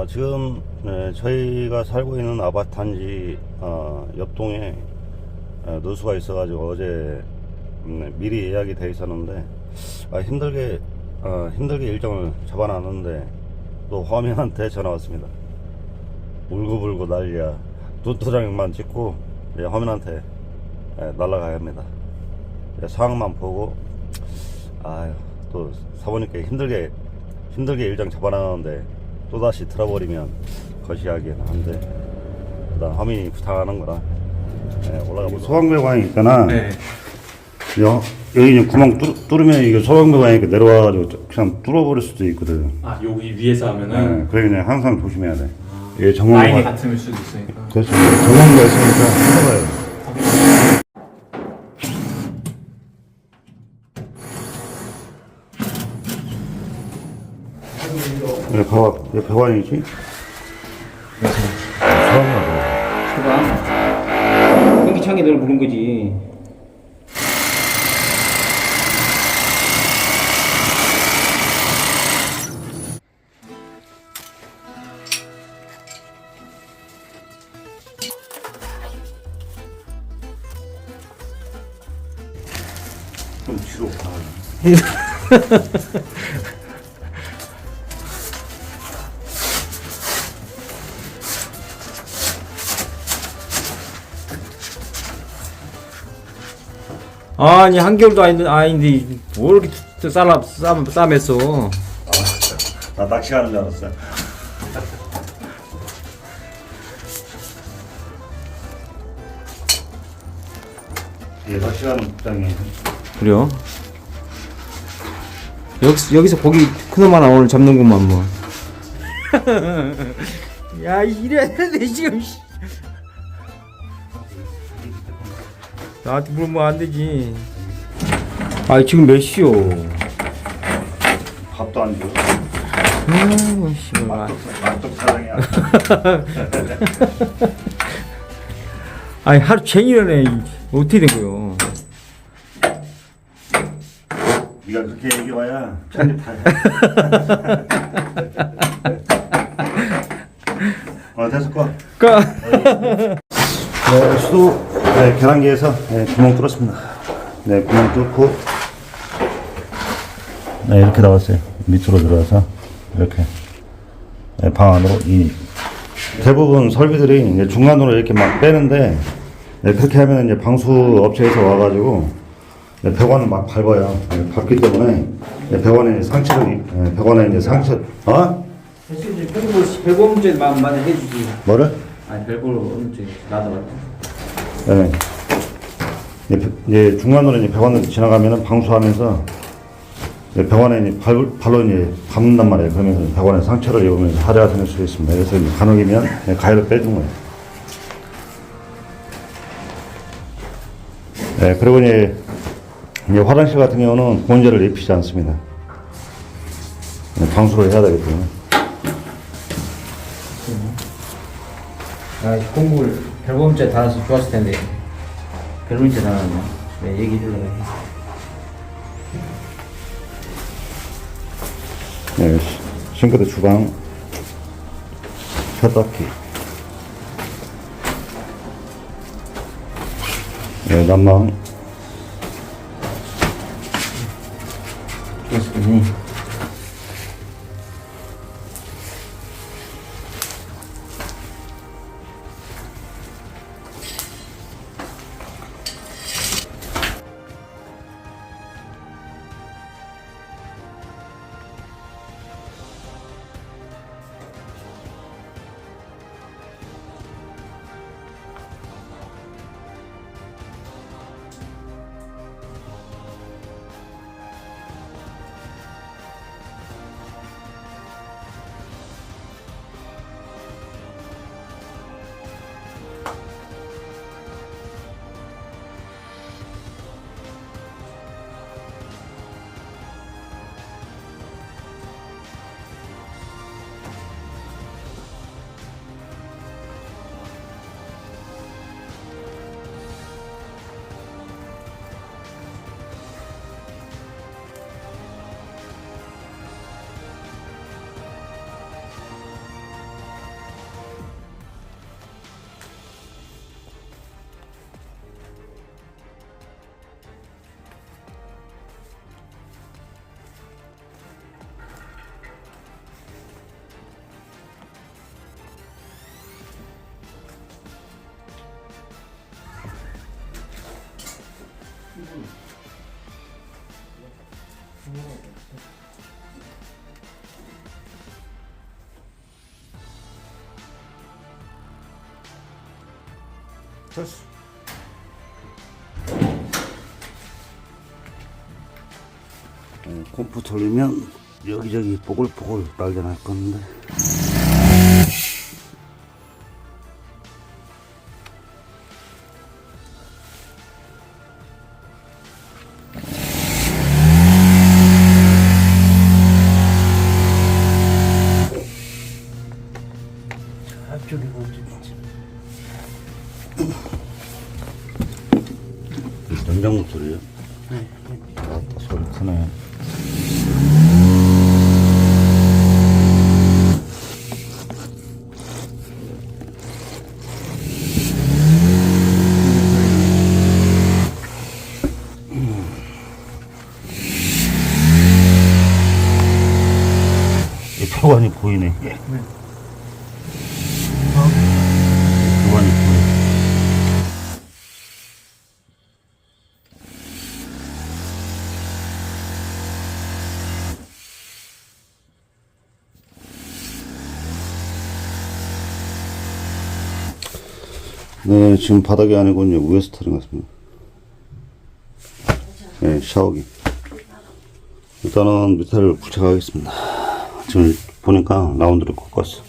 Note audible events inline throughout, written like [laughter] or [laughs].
어, 지금 네, 저희가 살고 있는 단지 어, 옆동에 어, 누수가 있어가지고 어제 음, 네, 미리 예약이 돼 있었는데 아, 힘들게 어, 힘들게 일정을 잡아놨는데 또 화면한테 전화 왔습니다. 울고불고 난리야. 두토장만 찍고 예, 화면한테 예, 날아가야 합니다. 예, 상황만 보고 아유 또 사모님께 힘들게 힘들게 일정 잡아놨는데 또다시 틀어버리면 거시하기는 한데 일단 화면이 부탁하는 거라. 예, 올라가 보자 소방배관이 있잖아 네. 여, 여기 이제 구멍 뚫, 뚫으면 이게 소방배관이 뚫어가지고 그냥 뚫어버릴 수도 있거든. 아 여기 위에서 예, 하면은? 그래 그냥 항상 조심해야 돼. 예, 라인이 전문가 같을 수도 있으니까. 그렇죠. 전문가 있으니까 예, 봐봐 얘 배관이지? 소방관 소방 공기창에 널 부른 거지 좀 뒤로 가. [laughs] 아니 한겨울도 아닌데 아닌데 뭘 이렇게 싸라 싸 싸맸어 나 낚시하는 줄 알았어. 예, 낚시하는 복장이. 그래요 여기, 여기서 고기 큰놈 하나 오늘 잡는구만 뭐. [laughs] 야 이래야 되는데 지금 나한테 물으면 안 되지 아 지금 몇 시요 밥도 안 줘. 아이고 씨발 맛도 사랑이야. 아니 하루 종일이네 어떻게 된 거요 네가 그렇게 얘기해봐야 편집해. 어, 됐을 거. 까 네, 수도 네, 계란기에서 네, 구멍 뚫었습니다. 네, 구멍 뚫고 네, 이렇게 나왔어요. 밑으로 들어가서 이렇게 네, 방 안으로 이 대부분 설비들이 이제 중간으로 이렇게 막 빼는데 네, 그렇게 하면 이제 방수 업체에서 와가지고 네, 배관을 막 밟아요. 네, 밟기 때문에 네, 상처를 입- 네, 배관에 이제 상처 어 별볼 별볼 문제 만 많이 해주지 뭐를? 아니 별볼 문제 나도 네. 이제, 중간으로 이제 배관을 지나가면은 방수하면서 이제 배관에 이제 발, 발로 이제 밟는단 말이에요. 그러면서 배관에 상처를 입으면서 하자가 생길 수 있습니다. 그래서 이제 간혹이면 그냥 가위를 빼준 거예요. 네, 그리고 이제, 이제 화장실 같은 경우는 보온제를 입히지 않습니다. 네, 방수를 해야 되기 때문에. 아 공부를 문제 달아서 좋았을 텐데. 별 문제 달았네 네 얘기해 주려고 해 네, 시- 싱크대 주방, 세탁기, 네, 난방, 좋았을 텐데 됐어. 어, 컴포 돌리면 여기저기 뽀글뽀글 날개 날 건데 냉장고 소리요? 네. 아, 소리 크네 이 표관이 보이네. 표 네, 지금 바닥이 아니고 이제 위에서 타는 것 같습니다. 네, 샤워기. 일단은 밑에를 부착하겠습니다. 지금 보니까 라운드를 꺾었어.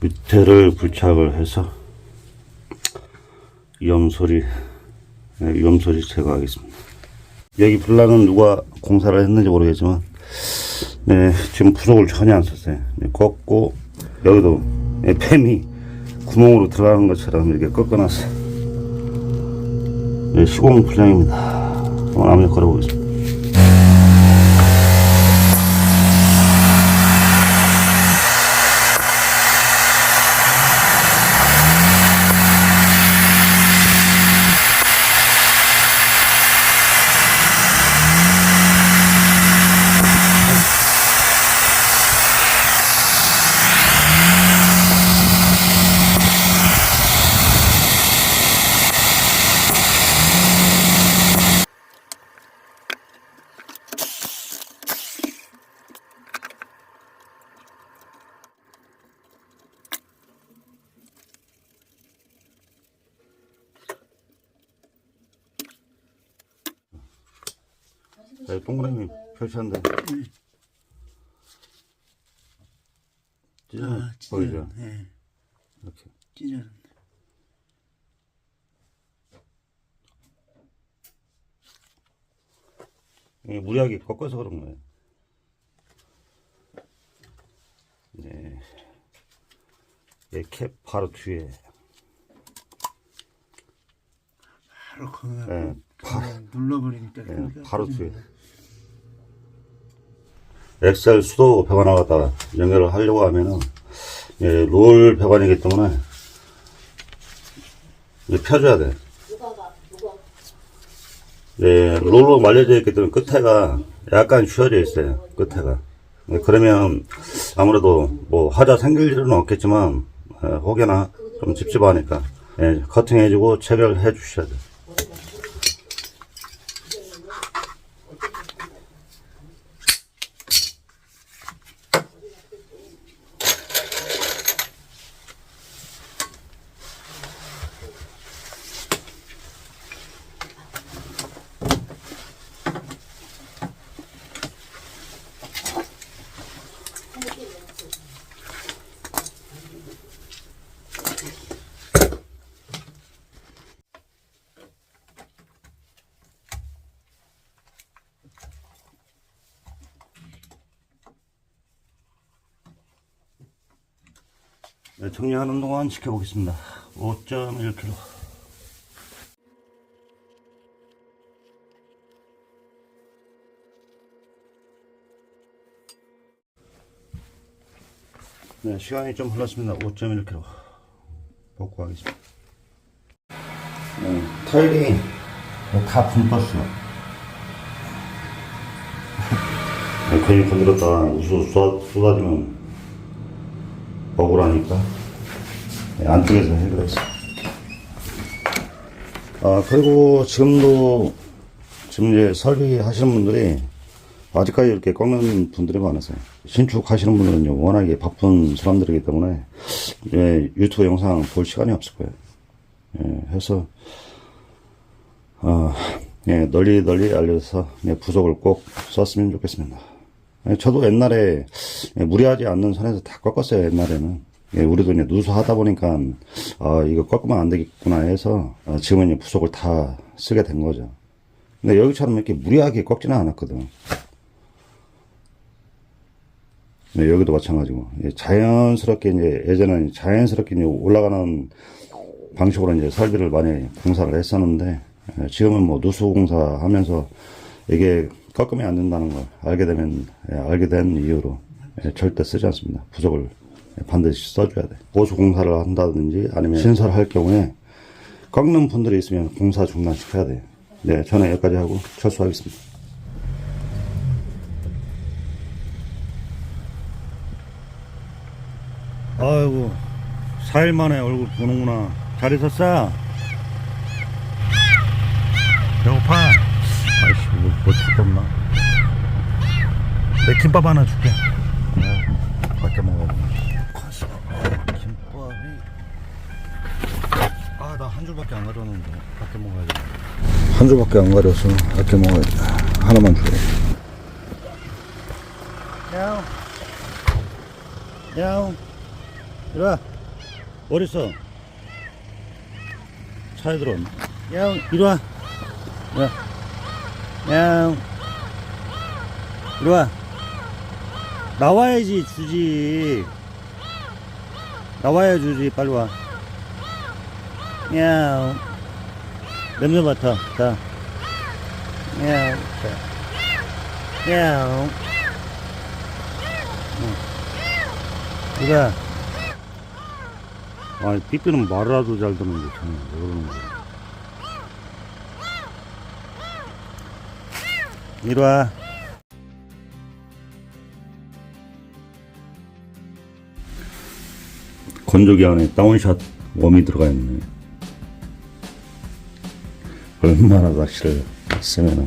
밑에를 부착을 해서 위험소리, 네, 위험소리 제거하겠습니다. 여기 블락은 누가 공사를 했는지 모르겠지만, 네, 지금 부속을 전혀 안 썼어요. 네, 꺾고, 여기도 네, 팸이 구멍으로 들어가는 것처럼 이렇게 꺾어놨어요. 네, 시공 불량입니다. 한번 압력 걸어보겠습니다. 네, 동그라미 표시한다. 찢어 아, 보이죠? 네. 이렇게. 찢어졌네. 이게 무리하게 꺾어서 그런 거예요. 네. 이캡 바로 뒤에. 바로 거기가 네, 그냥 눌러버리니까 네, 그러니까 바로. 뒤에. 엑셀 수도 배관 나갔다가 연결을 하려고 하면은 예, 롤 배관이기 때문에 이제 펴줘야 돼. 예, 롤로 말려져 있기 때문에 끝에가 약간 휘어져 있어요. 끝에가. 예, 그러면 아무래도 뭐 하자 생길 일은 없겠지만 예, 혹여나 좀 찝찝하니까 예, 커팅해주고 체결해 주셔야 돼. 네, 정리하는 동안 지켜보겠습니다. 5.1kg. 네, 시간이 좀 흘렀습니다. 5.1kg. 복구하겠습니다. 네, 타일이 다 분떴어요. [laughs] 네, 괜히 건드렸다가 우수 쏟아, 쏟아지면 억울하니까 네, 안쪽에서 해결했어. 아, 그리고 지금도 지금 이제 설비 하시는 분들이 아직까지 이렇게 꺾는 분들이 많으세요. 신축 하시는 분들은 워낙에 바쁜 사람들이기 때문에 예, 유튜브 영상 볼 시간이 없을 거예요. 예, 해서 어, 예, 널리 널리 알려서 예, 부속을 꼭 썼으면 좋겠습니다. 예, 저도 옛날에 예, 무리하지 않는 선에서 다 꺾었어요. 옛날에는 예, 우리도 이제 누수하다 보니까 아 이거 꺾으면 안 되겠구나 해서 아, 지금은 이제 부속을 다 쓰게 된 거죠. 근데 여기처럼 이렇게 무리하게 꺾지는 않았거든. 네, 여기도 마찬가지고 예, 자연스럽게 이제 예전에는 자연스럽게 이제 올라가는 방식으로 이제 설비를 많이 공사를 했었는데 예, 지금은 뭐 누수 공사하면서 이게 꺾으면 안 된다는 걸 알게 되면 예, 알게 된 이유로 예, 절대 쓰지 않습니다. 부적을 예, 반드시 써줘야 돼. 보수 공사를 한다든지 아니면 신설할 경우에 꺾는 분들이 있으면 공사 중단시켜야 돼요. 네, 저는 여기까지 하고 철수하겠습니다. 아이고 4일 만에 얼굴 보는구나 잘 있었어? 배고파? 아이씨 뭐, 뭐 없나 내 김밥 하나 줄게 줄밖에 안 가져왔는데 밖에 먹어야지 한 줄밖에 안 가져서 밖에 먹어야지 하나만 줄게 야옹 야옹 이리 와. 어딨어? 차에 들어왔네. 야옹, 이리 와. 야. 야옹. 이리 와. 나와야지 주지. 나와야 주지. 빨리 와. 야옹. 냄새 맡아. 자. 야옹. 자. 야옹. 응. 이리 와. 아, 삐삐는 말이라도 잘 듣는데, 참, 왜 그러는 거야. 이리 와. 건조기 안에 다운샷 웜이 들어가 있네. 얼마나 낚시를 쓰면은.